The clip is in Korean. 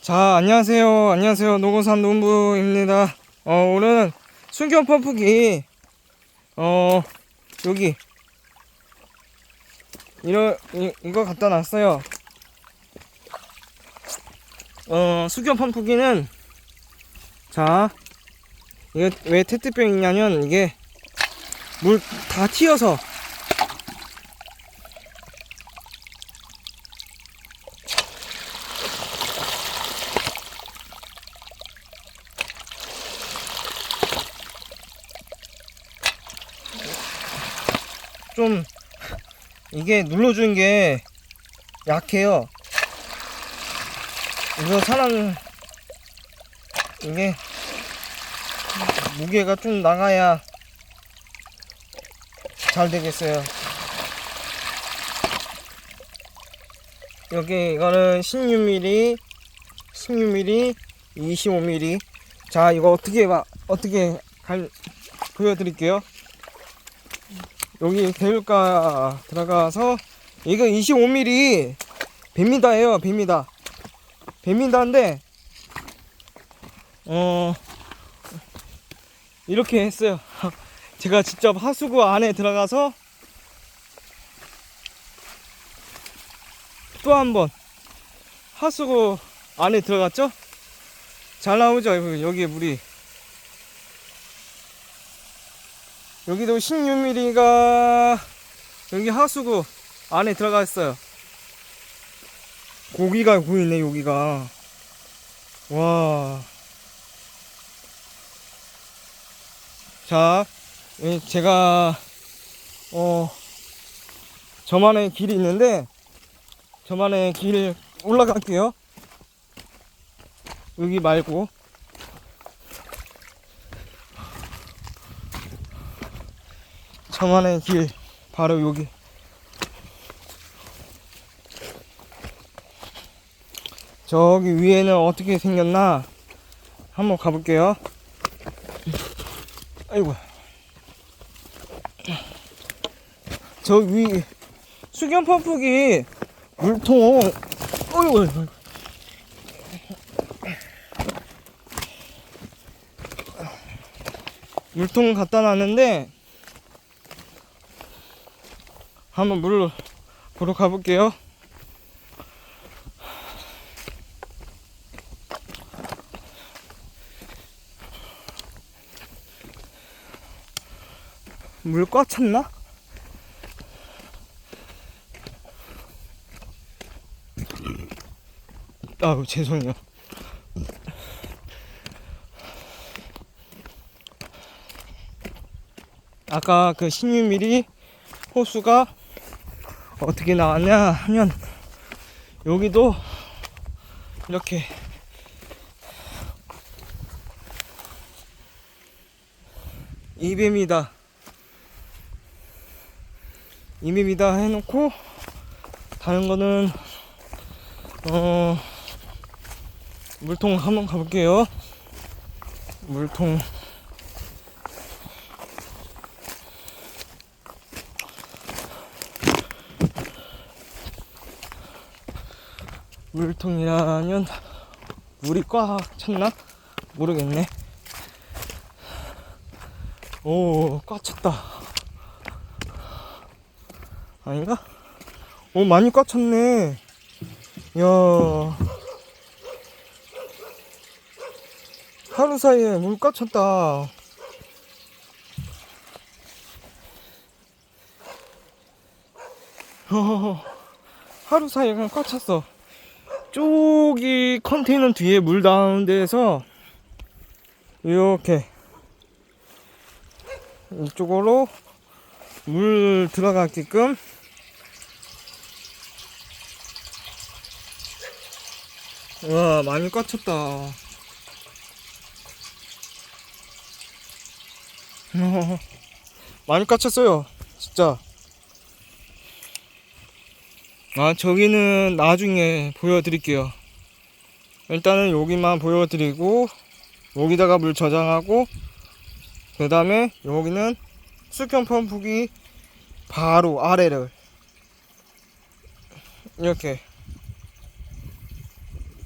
자, 안녕하세요. 안녕하세요. 노고산 농부입니다. 어, 오늘은 순경 펌프기, 어, 여기, 이러, 이, 이거 갖다 놨어요. 어, 수경 펌프기는, 자, 이게 왜 테트병이냐면, 이게, 물 다 튀어서, 좀 이게 눌러주는 게 약해요. 이거 사람 이게 무게가 좀 나가야 잘 되겠어요. 여기 이거는 16mm, 16mm, 25mm. 자 이거 어떻게 막 어떻게 갈 보여드릴게요. 여기 대율가 들어가서 이거 25mm 뱀미다예요 뱀미다. 뱀미다인데 어 이렇게 했어요. 제가 직접 하수구 안에 들어가서 또 한 번 하수구 안에 들어갔죠? 잘 나오죠? 여기- 물이 여기도 16mm가 여기 하수구 안에 들어가 있어요. 고기가 보이네 여기가. 와. 자, 예, 제가 어 저만의 길이 있는데 저만의 길 올라갈게요. 여기 말고 저만의 길 바로 여기. 저기 위에는 어떻게 생겼나? 한번 가볼게요. 아이고. 저 위 수경 펌프기 물통. 어이구. 물통 갖다 놨는데 한번 물로 보러 가볼게요. 물 꽉 찼나? 아우 죄송해요. 아까 그 16mm 호수가 어떻게 나왔냐? 하면 여기도 이렇게 이뱀이다. 이뱀이다 해놓고 다른 거는 어 물통 한번 가볼게요. 물통 물통이라면 물이 꽉 찼나? 모르겠네. 오, 꽉 찼다. 아닌가? 오, 많이 꽉 찼네. 야 하루 사이에 물 꽉 찼다. 허허허. 하루 사이에 그냥 꽉 찼어. 쪽이 컨테이너 뒤에 물 닿은 데에서 이렇게 이쪽으로 물 들어가게끔 와 많이 꽉 찼다. 많이 꽉 찼어요 진짜 아 저기는 나중에 보여드릴게요. 일단은 여기만 보여드리고 여기다가 물 저장하고 그 다음에 여기는 수평 펌프기 바로 아래를 이렇게